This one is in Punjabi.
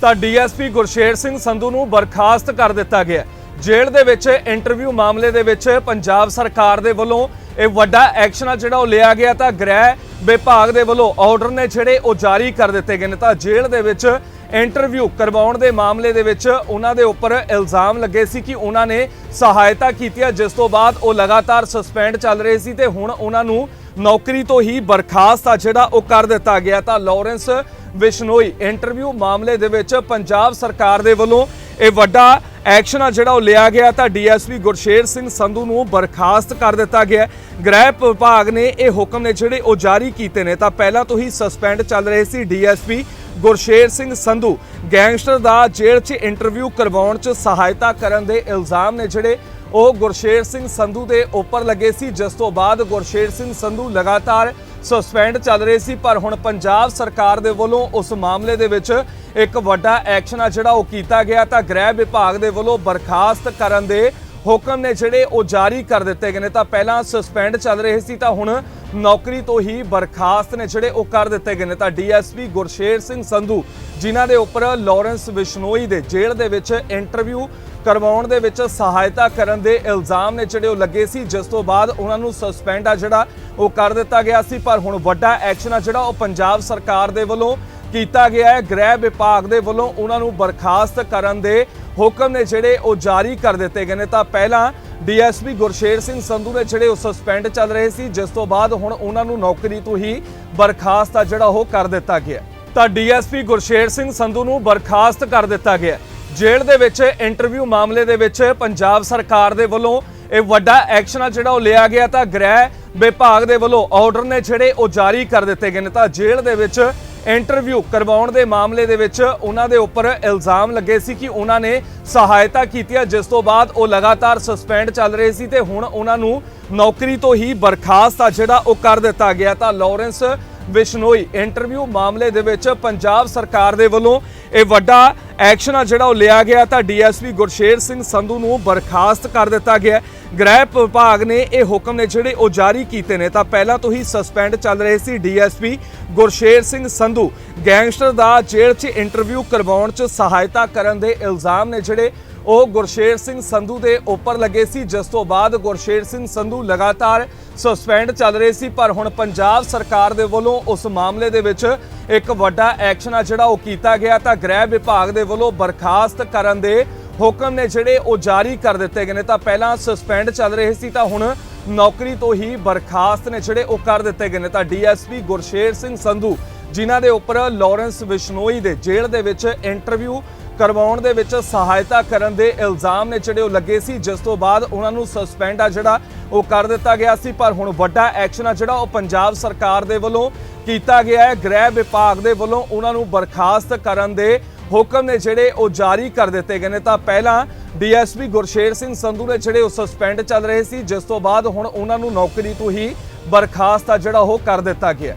ਤਾਂ ਡੀਐਸਪੀ ਗੁਰਸ਼ੇਰ ਸਿੰਘ ਸੰਧੂ ਨੂੰ ਬਰਖਾਸਤ ਕਰ ਦਿੱਤਾ ਗਿਆ ਜੇਲ੍ਹ ਦੇ ਵਿੱਚ ਇੰਟਰਵਿਊ ਮਾਮਲੇ ਦੇ ਵਿੱਚ ਪੰਜਾਬ ਸਰਕਾਰ ਦੇ ਵੱਲੋਂ ਇਹ ਵੱਡਾ ਐਕਸ਼ਨ ਆ ਜਿਹੜਾ ਉਹ ਲਿਆ ਗਿਆ ਤਾਂ ਗ੍ਰਹਿ ਵਿਭਾਗ ਦੇ ਵੱਲੋਂ ਆਰਡਰ ਨੇ ਜਿਹੜੇ ਉਹ ਜਾਰੀ ਕਰ ਦਿੱਤੇ ਗਏ ਨੇ ਤਾਂ ਜੇਲ੍ਹ ਦੇ ਵਿੱਚ ਇੰਟਰਵਿਊ ਕਰਵਾਉਣ ਦੇ ਮਾਮਲੇ ਦੇ ਵਿੱਚ ਉਹਨਾਂ ਦੇ ਉੱਪਰ ਇਲਜ਼ਾਮ ਲੱਗੇ ਸੀ ਕਿ ਉਹਨਾਂ ਨੇ ਸਹਾਇਤਾ ਕੀਤੀ ਹੈ ਜਿਸ ਤੋਂ ਬਾਅਦ ਉਹ ਲਗਾਤਾਰ ਸਸਪੈਂਡ ਚੱਲ ਰਹੇ ਸੀ ਤੇ ਹੁਣ ਉਹਨਾਂ ਨੂੰ ਨੌਕਰੀ ਤੋਂ ਹੀ ਬਰਖਾਸਤ ਆ ਜਿਹੜਾ ਉਹ ਕਰ ਦਿੱਤਾ ਗਿਆ ਤਾਂ ਲਾਰੈਂਸ ਵਿਸ਼ਨੋਈ ਇੰਟਰਵਿਊ ਮਾਮਲੇ ਦੇ ਵਿੱਚ ਪੰਜਾਬ ਸਰਕਾਰ ਦੇ ਵੱਲੋਂ ਇਹ ਵੱਡਾ ਐਕਸ਼ਨ ਆ ਜਿਹੜਾ ਉਹ ਲਿਆ ਗਿਆ ਤਾਂ ਡੀਐਸਪੀ ਗੁਰਸ਼ੇਰ ਸਿੰਘ ਸੰਧੂ ਨੂੰ ਬਰਖਾਸਤ ਕਰ ਦਿੱਤਾ ਗਿਆ ਗ੍ਰਹਿ ਵਿਭਾਗ ਨੇ ਇਹ ਹੁਕਮ ਨੇ ਜਿਹੜੇ ਉਹ ਜਾਰੀ ਕੀਤੇ ਨੇ ਤਾਂ ਪਹਿਲਾਂ ਤੋਂ ਹੀ ਸਸਪੈਂਡ ਚੱਲ ਰਹੇ ਸੀ ਡੀਐਸਪੀ ਗੁਰਸ਼ੇਰ ਸਿੰਘ ਸੰਧੂ। ਗੈਂਗਸਟਰ ਦਾ ਜੇਲ੍ਹ 'ਚ ਇੰਟਰਵਿਊ ਕਰਵਾਉਣ 'ਚ ਸਹਾਇਤਾ ਕਰਨ ਦੇ ਇਲਜ਼ਾਮ ਨੇ ਜਿਹੜੇ ਉਹ ਗੁਰਸ਼ੇਰ ਸਿੰਘ ਸੰਧੂ ਦੇ ਉੱਪਰ ਲੱਗੇ ਸੀ। ਜਿਸ ਤੋਂ ਬਾਅਦ ਗੁਰਸ਼ੇਰ ਸਿੰਘ ਸੰਧੂ ਲਗਾਤਾਰ ਸਸਪੈਂਡ ਚੱਲ ਰਹੇ ਸੀ। ਪਰ ਹੁਣ ਪੰਜਾਬ ਸਰਕਾਰ ਦੇ ਵੱਲੋਂ ਉਸ ਮਾਮਲੇ ਦੇ ਵਿੱਚ ਇੱਕ ਵੱਡਾ ਐਕਸ਼ਨ ਆ ਜਿਹੜਾ ਉਹ ਕੀਤਾ ਗਿਆ। ਤਾਂ ਗ੍ਰਹਿ ਵਿਭਾਗ ਦੇ ਵੱਲੋਂ ਬਰਖਾਸਤ ਕਰਨ ਦੇ ਹੁਕਮ ਨੇ ਜਿਹੜੇ ਉਹ ਜਾਰੀ ਕਰ ਦਿੱਤੇ ਗਏ ਨੇ। ਤਾਂ ਪਹਿਲਾਂ ਸਸਪੈਂਡ ਚੱਲ ਰਹੇ ਸੀ ਤਾਂ ਹੁਣ ਨੌਕਰੀ ਤੋਂ ਹੀ ਬਰਖਾਸਤ ਨੇ ਜਿਹੜੇ ਉਹ ਕਰ ਦਿੱਤੇ ਗਏ ਨੇ। ਤਾਂ ਡੀਐਸਪੀ ਗੁਰਸ਼ੇਰ ਸਿੰਘ ਸੰਧੂ, ਜਿਨ੍ਹਾਂ ਦੇ ਉੱਪਰ ਲਾਰੈਂਸ ਵਿਸ਼ਨੋਈ ਦੇ ਜੇਲ੍ਹ ਦੇ ਵਿੱਚ ਇੰਟਰਵਿਊ ਕਰਵਾਉਣ ਦੇ ਵਿੱਚ ਸਹਾਇਤਾ ਕਰਨ ਦੇ ਇਲਜ਼ਾਮ ਨੇ ਜਿਹੜੇ ਉਹ ਲੱਗੇ ਸੀ, ਜਿਸ ਤੋਂ ਬਾਅਦ ਉਹਨਾਂ ਨੂੰ ਸਸਪੈਂਡ ਆ ਜਿਹੜਾ ਉਹ ਕਰ ਦਿੱਤਾ ਗਿਆ ਸੀ। ਪਰ ਹੁਣ ਵੱਡਾ ਐਕਸ਼ਨ ਆ ਜਿਹੜਾ ਉਹ ਪੰਜਾਬ ਸਰਕਾਰ ਦੇ ਵੱਲੋਂ ਕੀਤਾ ਗਿਆ ਹੈ। ਗ੍ਰਹਿ ਵਿਭਾਗ ਦੇ ਵੱਲੋਂ ਉਹਨਾਂ ਨੂੰ ਬਰਖਾਸਤ ਕਰਨ ਦੇ ਹੁਕਮ ਨੇ ਜਿਹੜੇ ਉਹ ਜਾਰੀ ਕਰ ਦਿੱਤੇ ਗਏ ਨੇ। ਤਾਂ ਪਹਿਲਾਂ ਡੀਐਸਪੀ ਗੁਰਸ਼ੇਰ ਸਿੰਘ ਸੰਧੂ ਨੇ ਜਿਹੜੇ ਉਹ ਸਸਪੈਂਡ ਚੱਲ ਰਹੇ ਸੀ, ਜਿਸ ਤੋਂ ਬਾਅਦ ਹੁਣ ਉਹਨਾਂ ਨੂੰ ਨੌਕਰੀ ਤੋਂ ਹੀ ਬਰਖਾਸਤ ਆ ਜਿਹੜਾ ਉਹ ਕਰ ਦਿੱਤਾ ਗਿਆ। ਤਾਂ ਡੀਐਸਪੀ ਗੁਰਸ਼ੇਰ ਸਿੰਘ ਸੰਧੂ ਨੂੰ ਬਰਖਾਸਤ ਕਰ ਦਿੱਤਾ ਗਿਆ। ਜੇਲ੍ਹ ਦੇ ਵਿੱਚ ਇੰਟਰਵਿਊ ਮਾਮਲੇ ਦੇ ਵਿੱਚ ਪੰਜਾਬ ਸਰਕਾਰ ਦੇ ਵੱਲੋਂ ਇਹ ਵੱਡਾ ਐਕਸ਼ਨ ਆ ਜਿਹੜਾ ਉਹ ਲਿਆ ਗਿਆ ਤਾਂ ਗ੍ਰਹਿ ਵਿਭਾਗ ਦੇ ਵੱਲੋਂ ਆਰਡਰ ਨੇ ਜਿਹੜੇ ਉਹ ਜਾਰੀ ਕਰ ਦਿੱਤੇ ਗਏ ਨੇ ਤਾਂ ਜੇਲ੍ਹ ਦੇ ਵਿੱਚ ਇੰਟਰਵਿਊ ਕਰਵਾਉਣ ਦੇ ਮਾਮਲੇ ਦੇ ਵਿੱਚ ਉਹਨਾਂ ਦੇ ਉੱਪਰ ਇਲਜ਼ਾਮ ਲੱਗੇ ਸੀ ਕਿ ਉਹਨਾਂ ਨੇ ਸਹਾਇਤਾ ਕੀਤੀ ਹੈ ਜਿਸ ਤੋਂ ਬਾਅਦ ਉਹ ਲਗਾਤਾਰ ਸਸਪੈਂਡ ਚੱਲ ਰਹੇ ਸੀ ਤੇ ਹੁਣ ਉਹਨਾਂ ਨੂੰ ਨੌਕਰੀ ਤੋਂ ਹੀ ਬਰਖਾਸਤ ਆ ਜਿਹੜਾ ਉਹ ਕਰ ਦਿੱਤਾ ਗਿਆ ਤਾਂ ਲਾਰੈਂਸ ਵਿਸ਼ਨੋਈ, ਇੰਟਰਵਿਊ ਮਾਮਲੇ ਦੇ ਵਿੱਚ ਪੰਜਾਬ ਸਰਕਾਰ ਦੇ ਵੱਲੋਂ ਇਹ ਵੱਡਾ ਐਕਸ਼ਨ ਆ ਜਿਹੜਾ ਉਹ ਲਿਆ ਗਿਆ ਤਾਂ ਡੀਐਸਪੀ ਗੁਰਸ਼ੇਰ ਸਿੰਘ ਸੰਧੂ ਨੂੰ ਬਰਖਾਸਤ ਕਰ ਦਿੱਤਾ ਗਿਆ ਗ੍ਰਹਿ ਵਿਭਾਗ ਨੇ ਇਹ ਹੁਕਮ ਨੇ ਜਿਹੜੇ ਉਹ ਜਾਰੀ ਕੀਤੇ ਨੇ। ਤਾਂ ਪਹਿਲਾਂ ਤੋਂ ਹੀ ਸਸਪੈਂਡ ਚੱਲ ਰਹੇ ਸੀ ਡੀਐਸਪੀ ਗੁਰਸ਼ੇਰ ਸਿੰਘ ਸੰਧੂ। ਗੈਂਗਸਟਰ ਦਾ ਜੇਲ੍ਹ 'ਚ ਇੰਟਰਵਿਊ ਕਰਵਾਉਣ 'ਚ ਸਹਾਇਤਾ ਕਰਨ ਦੇ ਇਲਜ਼ਾਮ ਨੇ ਜਿਹੜੇ ਉਹ ਗੁਰਸ਼ੇਰ ਸਿੰਘ ਸੰਧੂ ਦੇ ਉੱਪਰ ਲੱਗੇ ਸੀ। ਜਿਸ ਤੋਂ ਬਾਅਦ ਗੁਰਸ਼ੇਰ ਸਿੰਘ ਸੰਧੂ ਲਗਾਤਾਰ ਸਸਪੈਂਡ ਚੱਲ ਰਹੇ ਸੀ। ਪਰ ਹੁਣ ਪੰਜਾਬ ਸਰਕਾਰ ਦੇ ਵੱਲੋਂ ਉਸ ਮਾਮਲੇ ਦੇ ਵਿੱਚ ਇੱਕ ਵੱਡਾ ਐਕਸ਼ਨ ਆ ਜਿਹੜਾ ਉਹ ਕੀਤਾ ਗਿਆ। ਤਾਂ ਗ੍ਰਹਿ ਵਿਭਾਗ ਦੇ ਵੱਲੋਂ ਬਰਖਾਸਤ ਕਰਨ ਦੇ ਹੁਕਮ ਨੇ ਜਿਹੜੇ ਉਹ ਜਾਰੀ ਕਰ ਦਿੱਤੇ ਗਏ ਨੇ। ਤਾਂ ਪਹਿਲਾਂ ਸਸਪੈਂਡ ਚੱਲ ਰਹੇ ਸੀ ਤਾਂ ਹੁਣ ਨੌਕਰੀ ਤੋਂ ਹੀ ਬਰਖਾਸਤ ਨੇ ਜਿਹੜੇ ਉਹ ਕਰ ਦਿੱਤੇ ਗਏ ਨੇ। ਤਾਂ ਡੀਐਸਪੀ ਗੁਰਸ਼ੇਰ ਸਿੰਘ ਸੰਧੂ, ਜਿਨ੍ਹਾਂ ਦੇ ਉੱਪਰ ਲਾਰੈਂਸ ਵਿਸ਼ਨੋਈ ਦੇ ਜੇਲ੍ਹ ਦੇ ਵਿੱਚ ਇੰਟਰਵਿਊ ਕਰਵਾਉਣ ਦੇ ਵਿੱਚ ਸਹਾਇਤਾ ਕਰਨ ਦੇ ਇਲਜ਼ਾਮ ਨੇ ਜਿਹੜੇ ਉਹ ਲੱਗੇ ਸੀ। ਜਿਸ ਤੋਂ ਬਾਅਦ ਉਹਨਾਂ ਨੂੰ ਸਸਪੈਂਡ ਆ ਜਿਹੜਾ ਉਹ ਕਰ ਦਿੱਤਾ ਗਿਆ ਸੀ। ਪਰ ਹੁਣ ਵੱਡਾ ਐਕਸ਼ਨ ਆ ਜਿਹੜਾ ਉਹ ਪੰਜਾਬ ਸਰਕਾਰ ਦੇ ਵੱਲੋਂ ਕੀਤਾ ਗਿਆ ਹੈ। ਗ੍ਰਹਿ ਵਿਭਾਗ ਦੇ ਵੱਲੋਂ ਉਹਨਾਂ ਨੂੰ ਬਰਖਾਸਤ ਕਰਨ ਦੇ ਹੁਕਮ ਨੇ ਜਿਹੜੇ ਉਹ ਜਾਰੀ ਕਰ ਦਿੱਤੇ ਗਏ ਨੇ। ਤਾਂ ਪਹਿਲਾਂ ਡੀਐਸਪੀ ਗੁਰਸ਼ੇਰ ਸਿੰਘ ਸੰਧੂ ਨੇ ਜਿਹੜੇ ਉਹ ਸਸਪੈਂਡ ਚੱਲ ਰਹੇ ਸੀ। ਜਿਸ ਤੋਂ ਬਾਅਦ ਹੁਣ ਉਹਨਾਂ ਨੂੰ ਨੌਕਰੀ ਤੋਂ ਹੀ ਬਰਖਾਸਤ ਆ ਜਿਹੜਾ ਉਹ ਕਰ ਦਿੱਤਾ ਗਿਆ।